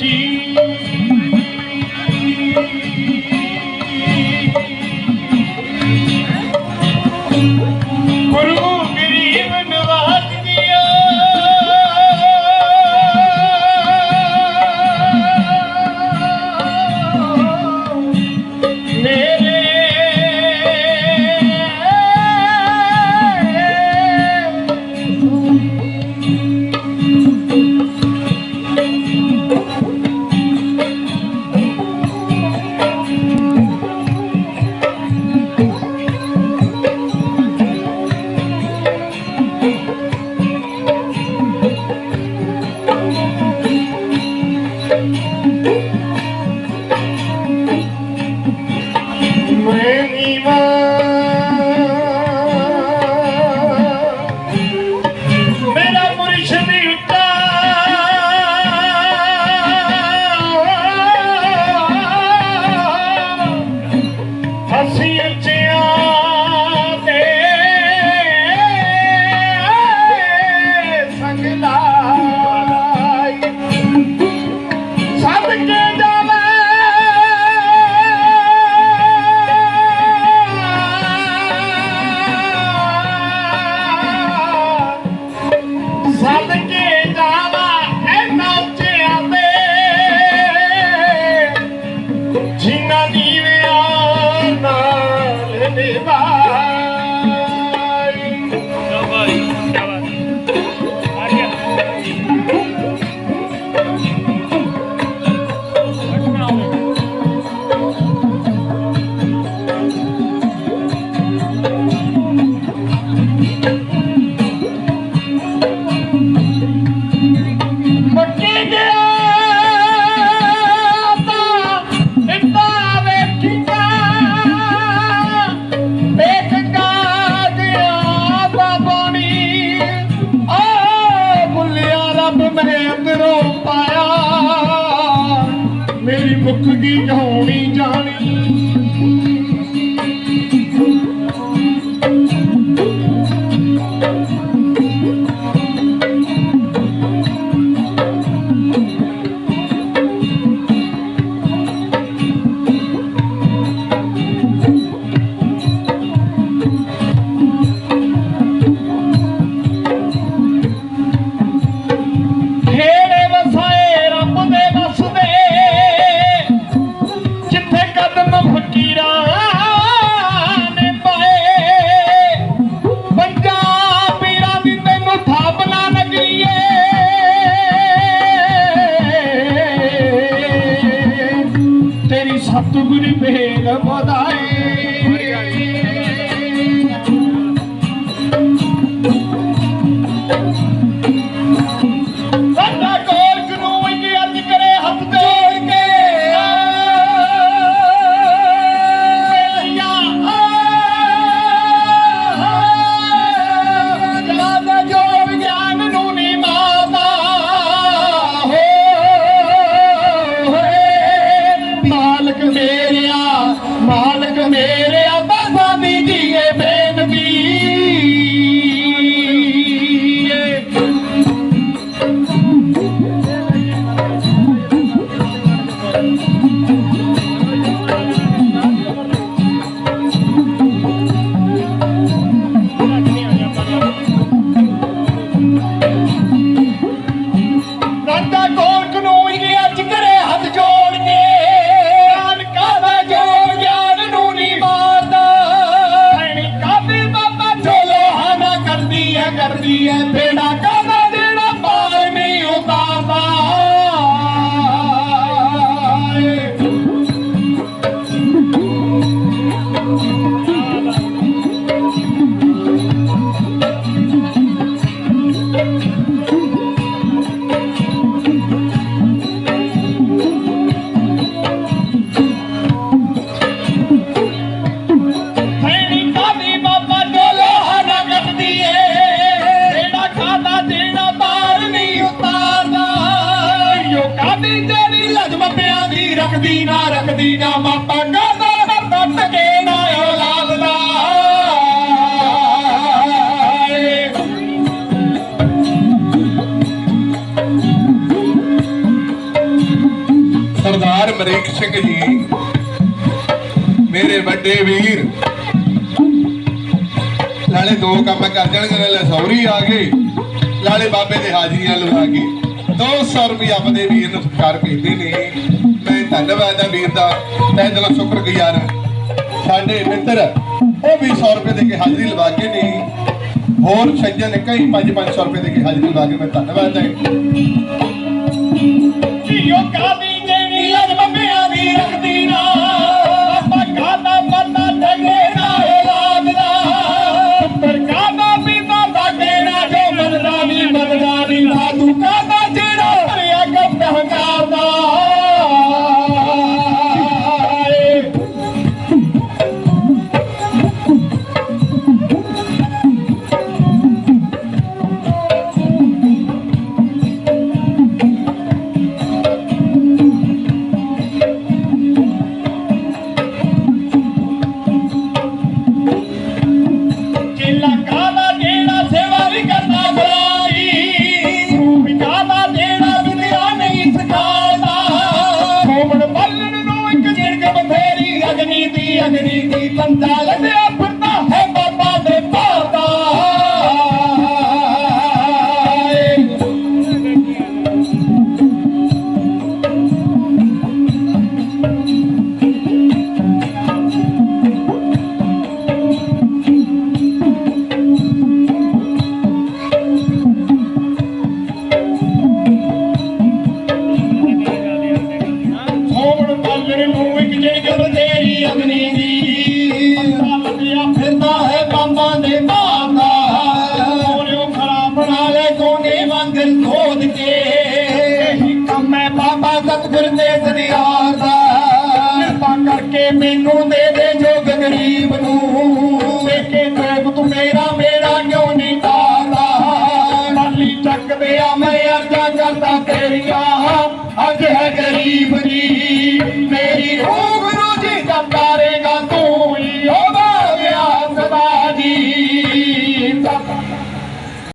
deep Father ਮੈਂ ਅੰਦਰੋਂ ਪਾਇਆ। ਮੇਰੀ ਮੁੱਖ ਦੀ ਕਹਾਣੀ ਜਾਣੀ। ਰੱਖਦੀ ਮਾਪਾ ਕਾਦਾ ਹੱਥ ਟਕੇ ਨਾ ਔਲਾਦ ਦਾ ਸਰਦਾਰ ਮਰੇਕ ਸਿੰਘ ਜੀ, ਮੇਰੇ ਵੱਡੇ ਵੀਰ। ਨਾਲੇ ਦੋ ਕੰਮ ਕਰ ਜਾਣਗੇ, ਨਾਲੇ ਸੌਰੀ ਆ ਗਏ, ਨਾਲੇ ਬਾਬੇ ਦੇ ਹਾਜ਼ਰੀਆਂ ਲਵਾ ਕੇ। 200 ਰੁਪਏ ਆਪਣੇ ਵੀਰ ਨੂੰ ਸਰਕਾਰ ਭੇਜਦੇ ਨੇ ਧੰਨਵਾਦ ਆ ਵੀਰ ਦਾ। ਤਹਿ ਦਿਲੋਂ ਸ਼ੁਕਰਗੁਜ਼ਾਰ ਸਾਡੇ ਮਿੱਤਰ, ਉਹ ਵੀ 100 ਰੁਪਏ ਦੇ ਕੇ ਹਾਜ਼ਰੀ ਲਵਾ ਕੇ ਨਹੀਂ ਹੋਰ ਸੱਜਣ ਕਈ 5-500 ਰੁਪਏ ਦੇ ਕੇ ਹਾਜ਼ਰੀ ਲਵਾ ਕੇ ਮੈਂ ਧੰਨਵਾਦ ਹੈ ਧੀਓ ਕਾਦੀ అనేది దీపం తాళమే ਵਾਂਗਰ ਕੇ। ਇਹੀ ਬਾਬਾ ਸਤਿਗੁਰ ਦੇ ਦਰਿਆਰ ਦਾ। ਕਿਰਪਾ ਕਰਕੇ ਮੈਨੂੰ ਦੇ ਦੇ ਜੋ ਗਰੀਬ ਨੂੰ। ਵੇਖੇ ਜੋਗ ਤੂੰ ਮੇਰਾ ਮੇਰਾ ਕਿਉਂ ਨਹੀਂ ਤਾਰਦਾ ਮਾਲੀ ਚੱਕਦੇ ਆ, ਮੈਂ ਅਰਜ਼ਾਂ ਕਰਦਾ ਤੇਰੀਆਂ। ਅੱਜ ਹੈ ਗਰੀਬ ਦੀ